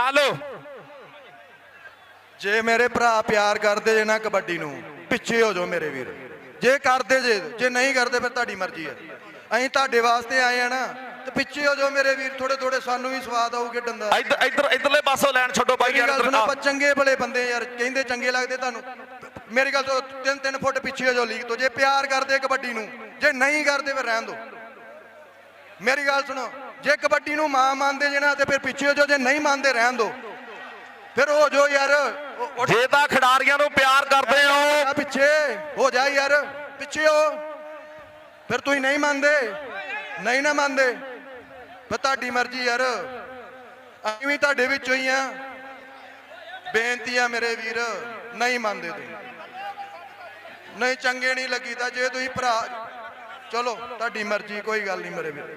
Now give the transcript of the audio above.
Hello ਜੇ ਮੇਰੇ ਭਰਾ ਪਿਆਰ ਕਰਦੇ ਜੇ ਨਾ ਕਬੱਡੀ ਨੂੰ ਪਿੱਛੇ ਹੋ ਜਾਓ ਮੇਰੇ ਵੀਰ। ਜੇ ਕਰਦੇ ਜੇ ਜੇ ਨਹੀਂ ਕਰਦੇ ਫਿਰ ਤੁਹਾਡੀ ਮਰਜ਼ੀ ਹੈ ਅਸੀਂ ਤੁਹਾਡੇ ਵਾਸਤੇ ਆਏ ਆ ਨਾ ਤੇ ਪਿੱਛੇ ਹੋ ਜਾਓ ਮੇਰੇ ਵੀਰ ਥੋੜੇ ਥੋੜੇ ਸਾਨੂੰ ਵੀ ਸਵਾਦ ਆਊਗੇ ਡੰਦਾ ਇੱਧਰ ਇੱਧਰ ਇੱਧਰਲੇ ਪਾਸੋਂ ਲੈਣ ਛੱਡੋ ਬਾਈ ਯਾਰ ਇੱਧਰ। ਆਪਾਂ ਚੰਗੇ ਭਲੇ ਬੰਦੇ ਯਾਰ ਕਹਿੰਦੇ ਚੰਗੇ ਲੱਗਦੇ ਤੁਹਾਨੂੰ। ਮੇਰੀ ਗੱਲ ਤੋਂ ਤਿੰਨ ਤਿੰਨ ਫੁੱਟ ਪਿੱਛੇ ਹੋ ਜਾਓ ਲੀਗ ਤੋਂ। ਜੇ ਪਿਆਰ ਕਰਦੇ ਕਬੱਡੀ ਨੂੰ ਜੇ ਨਹੀਂ ਕਰਦੇ ਫਿਰ ਰਹਿਣ ਦਿਓ। ਮੇਰੀ ਗੱਲ ਸੁਣੋ ਜੇ ਕਬੱਡੀ ਨੂੰ ਮਾਂ ਮੰਨਦੇ ਜੇ ਨਾ ਤੇ ਫਿਰ ਪਿੱਛੇ ਹੋ ਜਾਓ ਜੇ ਨਹੀਂ ਮੰਨਦੇ ਰਹਿਣ ਦਿਓ ਫਿਰ ਹੋ ਜਾਓ ਯਾਰ ਜੇ ਤਾਂ ਖਿਡਾਰੀਆਂ ਨੂੰ ਪਿਆਰ ਕਰਦੇ ਹੋ। ਪਿੱਛੇ ਹੋ ਜਾ ਯਾਰ ਪਿੱਛੇ ਹੋ। ਫਿਰ ਤੁਸੀਂ ਨਹੀਂ ਮੰਨਦੇ ਨਹੀਂ ਨਾ ਮੰਨਦੇ। ਫਿਰ ਤੁਹਾਡੀ ਮਰਜ਼ੀ ਯਾਰ ਅਸੀਂ ਵੀ ਤੁਹਾਡੇ ਵਿੱਚੋਂ ਹੀ ਆ। ਬੇਨਤੀ ਆ ਮੇਰੇ ਵੀਰ ਨਹੀਂ ਮੰਨਦੇ ਤੁਸੀਂ। ਨਹੀਂ ਚੰਗੇ ਨਹੀਂ ਲੱਗੀਦਾ। ਜੇ ਤੁਸੀਂ ਭਰਾ ਚਲੋ ਤੁਹਾਡੀ ਮਰਜ਼ੀ ਕੋਈ ਗੱਲ ਨਹੀਂ ਮੇਰੇ ਵੀਰ।